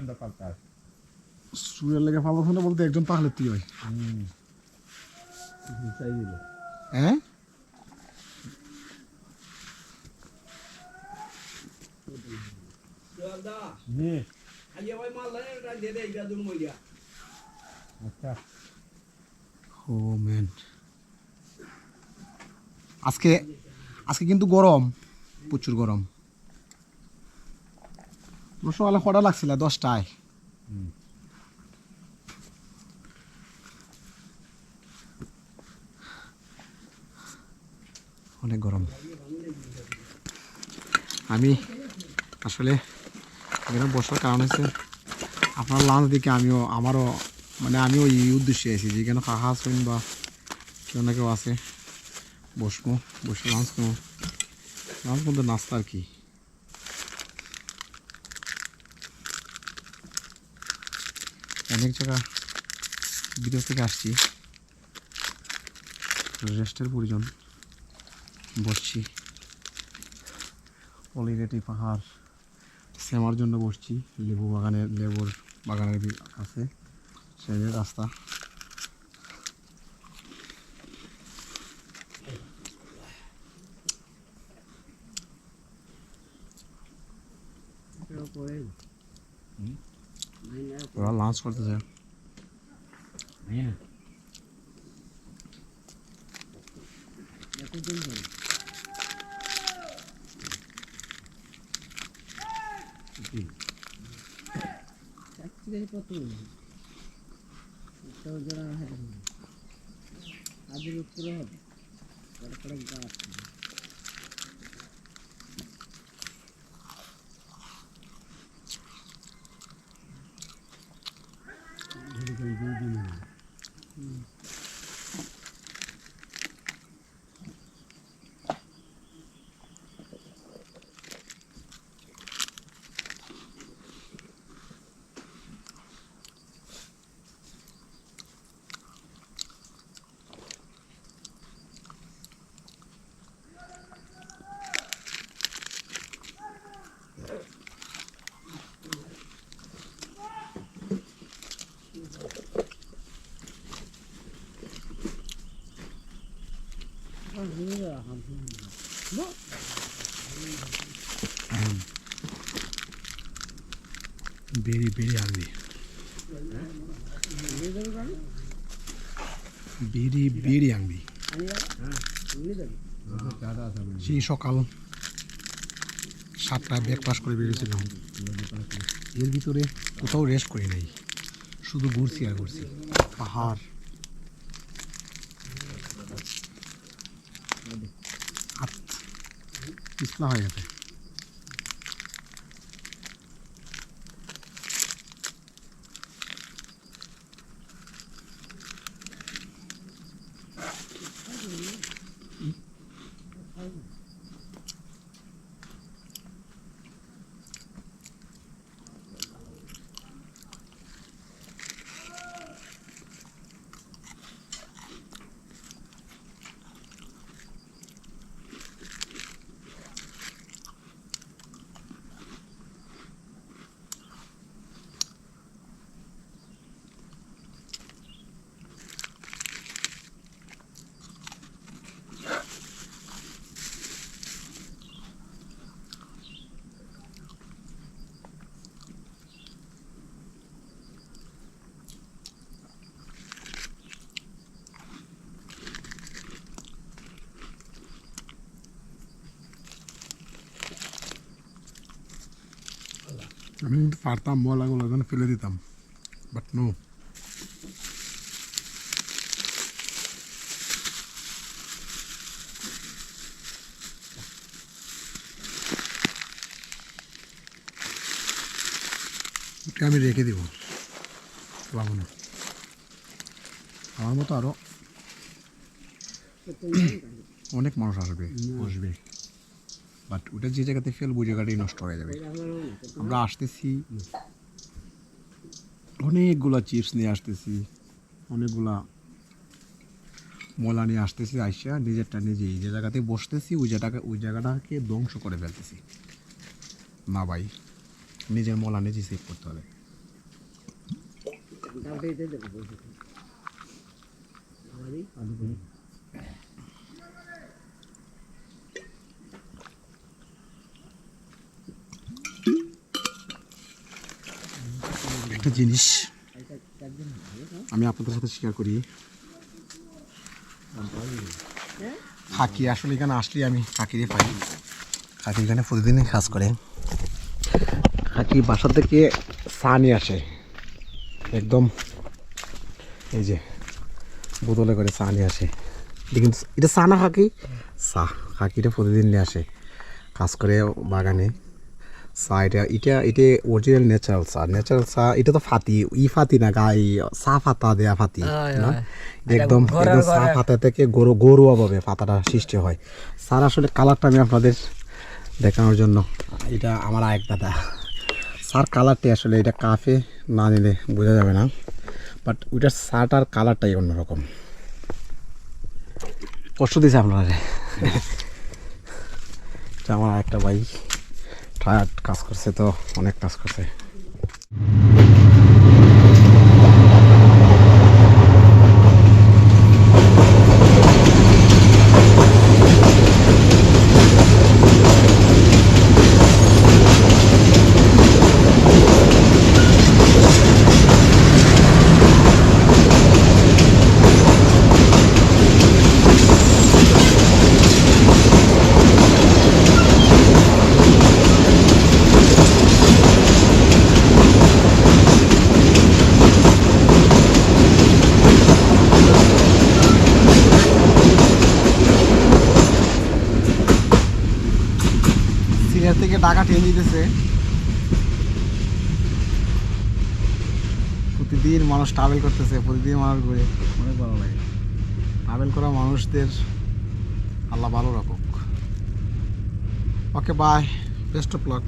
আমরা পাল্টাস সুরের লেগে না বলতে একজন পাহলে তুই হয়। চাই দিল। হ্যাঁ? আচ্ছা। আজকে আজকে কিন্তু গরম প্রচুর গরম। সকালে কটা লাগছিল? দশটায়। অনেক গরম। আমি আসলে এখানে বসার কারণ হচ্ছে আপনার লাঞ্চ দিকে আমিও আমারও মানে আমিও এই উদ্দেশ্যে আছি যে কেন কাকা আছেন বা কেউ না কেউ আছে বসবো বসে লাঞ্চ করব। লাঞ্চ বলতে নাস্তা আর কি। অনেক জায়গা বিদেশ থেকে আসছি। রেস্টের প্রয়োজন। বসছি। অলিরেটি পাহাড় শ্যামার জন্য বসছি। লেবু বাগানের, লেবুর বাগানের আছে। সেই সেই যে রাস্তা ওরা লাঞ্চ করতে যায় হ্যাঁ বেরি বেরি আনবি। বেরি বেরি আনবি। সেই সকাল সাতটায় ব্রেকফাস্ট করে বেরিয়েছিলাম এর ভিতরে কোথাও রেস্ট করি নাই। শুধু ঘুরছি আর ঘুরছি। পাহাড়। হাত পিছলা হয়ে গেছে। আমি কিন্তু পারতাম মলাগুলো ওখানে ফেলে দিতাম। বাট নো আমি রেখে দিব। পাবো না। আমার মতো আরও অনেক মানুষ আসবে বসবে। বাট ওটা যে জায়গাতে ফেলব ওই জায়গাটাই নষ্ট হয়ে যাবে। আমরা আসতেছি। অনেকগুলা চিপস নিয়ে আসতেছি। অনেকগুলা মলা নিয়ে আসতেছি আইসা, নিজেরটা নিজেই। যে জায়গাতে বসতেছি, ওই জায়গাটা, ওই জায়গাটাকে ধ্বংস করে ফেলতেছি। না ভাই, নিজের মলা নিজেই সেভ করতে হবে। একটা জিনিস আমি আপনাদের সাথে শেয়ার করি। কাকি আসলে এখানে আসলে আমি কাকিরে পাই। কাকি এখানে প্রতিদিনই কাজ করে। কাকি বাসা থেকে চা নিয়ে আসে। একদম এই যে বোতলে করে চা নিয়ে আসে দেখুন এটা চা না কাকি চা কাকিটা প্রতিদিন নিয়ে আসে। কাজ করে বাগানে। চা এটা এটা এটা অরিজিনাল ন্যাচারাল চা ন্যাচারাল চা এটা তো ফাতি ই ফাতি না গাই চা পাতা দেয়া ফাতি না একদম একদম চা পাতা থেকে গরু গরুয়া ভাবে পাতাটা সৃষ্টি হয় স্যার আসলে কালারটা আমি আপনাদের দেখানোর জন্য এটা আমার আরেক দাদা স্যার কালারটি আসলে এটা কাফে না নিলে বোঝা যাবে না বাট ওইটার শার্টার কালারটাই অন্যরকম কষ্ট দিয়েছে আপনারা এটা আমার একটা ভাই টায়ার্ড কাজ করছে তো অনেক কাজ করছে সিনিয়র থেকে টাকা টেনে দিতেছে। প্রতিদিন মানুষ ট্রাভেল করতেছে প্রতিদিন মানুষ ঘুরে। অনেক ভালো লাগে। ট্রাভেল করা মানুষদের আল্লাহ ভালো রাখুক। Okay bye best of luck